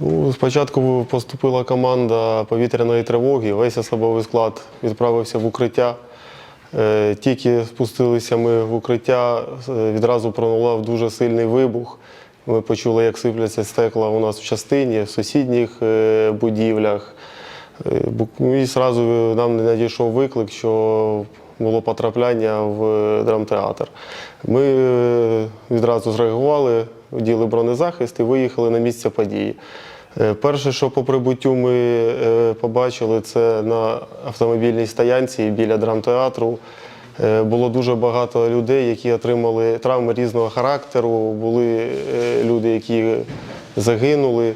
Ну, спочатку поступила команда повітряної тривоги, весь особовий склад відправився в укриття. Е, Тільки спустилися ми в укриття, е, відразу пролунав дуже сильний вибух. Ми почули, як сипляться стекла у нас в частині, в сусідніх е, будівлях. Е, І одразу нам надійшов виклик, що було потрапляння в драмтеатр. Ми е, відразу зреагували, оділи бронезахист і виїхали на місце події. Е, Перше, що по прибуттю ми е, побачили, це на автомобільній стоянці біля драмтеатру. Було дуже багато людей, які отримали травми різного характеру. Були люди, які загинули.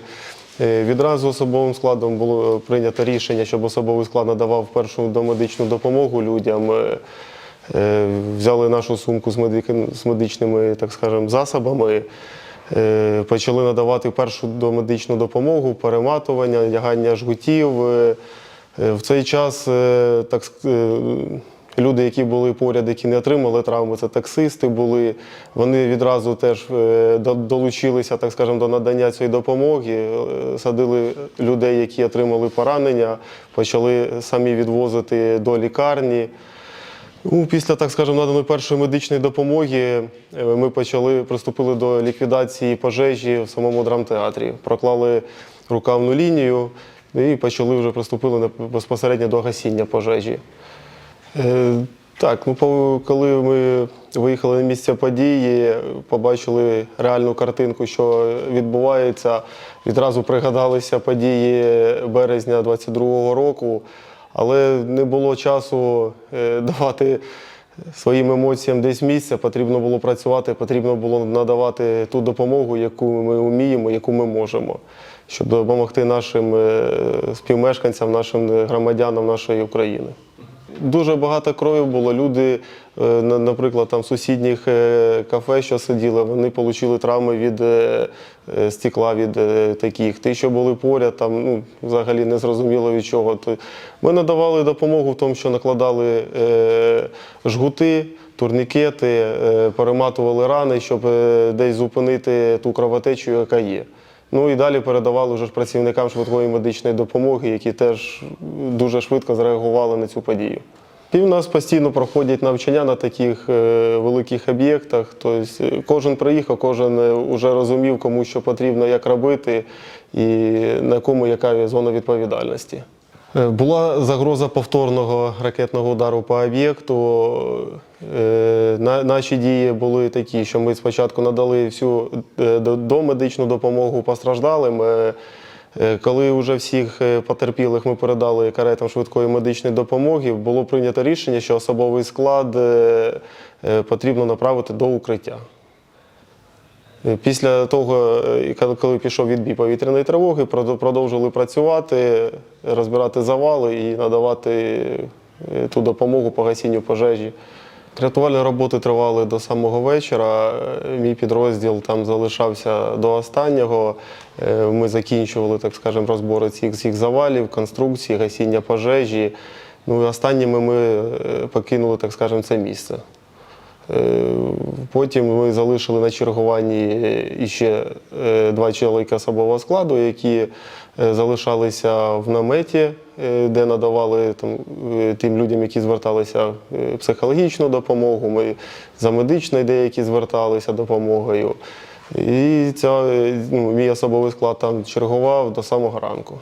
Е, Відразу особовим складом було прийнято рішення, щоб особовий склад надавав першу домедичну допомогу людям. Е, е, Взяли нашу сумку з медичними, так скажемо, засобами. Е, Почали надавати першу домедичну допомогу, перематування, одягання жгутів. Е, е, В цей час е, так, е, люди, які були поряд, які не отримали травми, це таксисти були. Вони відразу теж е, долучилися, так скажемо, до надання цієї допомоги. Е, Садили людей, які отримали поранення, почали самі відвозити до лікарні. Ну, після, так скажемо, наданої першої медичної допомоги е, ми почали приступили до ліквідації пожежі в самому драмтеатрі. Проклали рукавну лінію і почали вже приступили безпосередньо до гасіння пожежі. Е, Так, ну коли ми виїхали на місце події, побачили реальну картинку, що відбувається. Відразу пригадалися події березня 22-го року, але не було часу е, давати своїм емоціям десь місця. Потрібно було працювати, потрібно було надавати ту допомогу, яку ми вміємо, яку ми можемо, щоб допомогти нашим е, співмешканцям, нашим громадянам нашої України. Дуже багато крові було. Люди, е, наприклад, там в сусідніх е, кафе, що сиділи, вони отримали травми від е, стекла, від таких. Ті, що були поряд, там ну, взагалі не зрозуміло від чого. Ми надавали допомогу в тому, що накладали жгути, турнікети, перематували рани, щоб десь зупинити ту кровотечу, яка є. Ну і далі передавали вже працівникам швидкої медичної допомоги, які теж дуже швидко зреагували на цю подію. І в нас постійно проходять навчання на таких е, великих об'єктах. Тобто е, кожен приїхав, кожен вже розумів, кому що потрібно, як робити і на кому яка зона відповідальності. Е, Була загроза повторного ракетного удару по об'єкту. Е, Наші дії були такі, що ми спочатку надали всю е, домедичну допомогу постраждалим. Е, Коли вже всіх е, потерпілих ми передали каретам швидкої медичної допомоги, було прийнято рішення, що особовий склад е, потрібно направити до укриття. Після того, коли- пішов відбій повітряної тривоги, прод- продовжили працювати, розбирати завали і надавати ту допомогу по гасінню пожежі. Рятувальні роботи тривали до самого вечора. Е, Мій підрозділ там залишався до останнього. Е, Ми закінчували, так скажемо, розбори цих всіх завалів, конструкцій, гасіння пожежі. Ну і останніми ми е, покинули, так скажемо, це місце. Е, Потім ми залишили на чергуванні е, іще е, два чоловіка особового складу, які залишалися в наметі, де надавали там, тим людям, які зверталися психологічну допомогу. Ми за медичною деякі зверталися допомогою. І ця, ну, мій особовий склад там чергував до самого ранку.